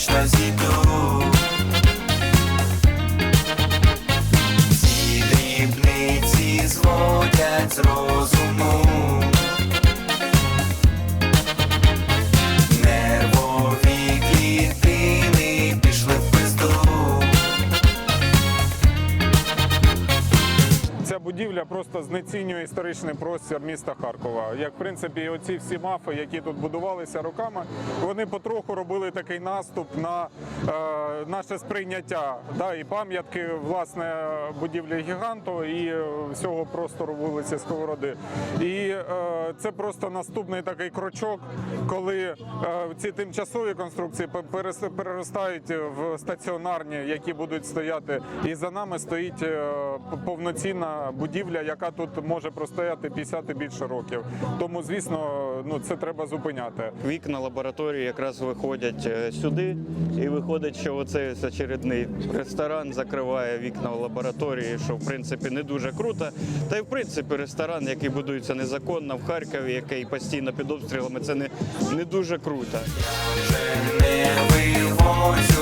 estás e будівля просто знецінює історичний простір міста Харкова. Як в принципі, оці всі мафи, які тут будувалися роками, вони потроху робили такий наступ на е, наше сприйняття. Да, і пам'ятки власне будівлі гіганту і всього простору вулиці Сковороди. І е, це просто наступний такий крочок, коли е, ці тимчасові конструкції пе- переростають в стаціонарні, які будуть стояти. І за нами стоїть е, повноцінна будівля, яка тут може простояти 50 і більше років. Тому, звісно, ну це треба зупиняти. Вікна лабораторії якраз виходять е, сюди, і виходить, що оцей очередний ресторан закриває вікна в лабораторії, що в принципі не дуже круто. Та й в принципі ресторан, який будується незаконно в Харкові, який постійно під обстрілами, це не, не дуже круто. Не вивозю.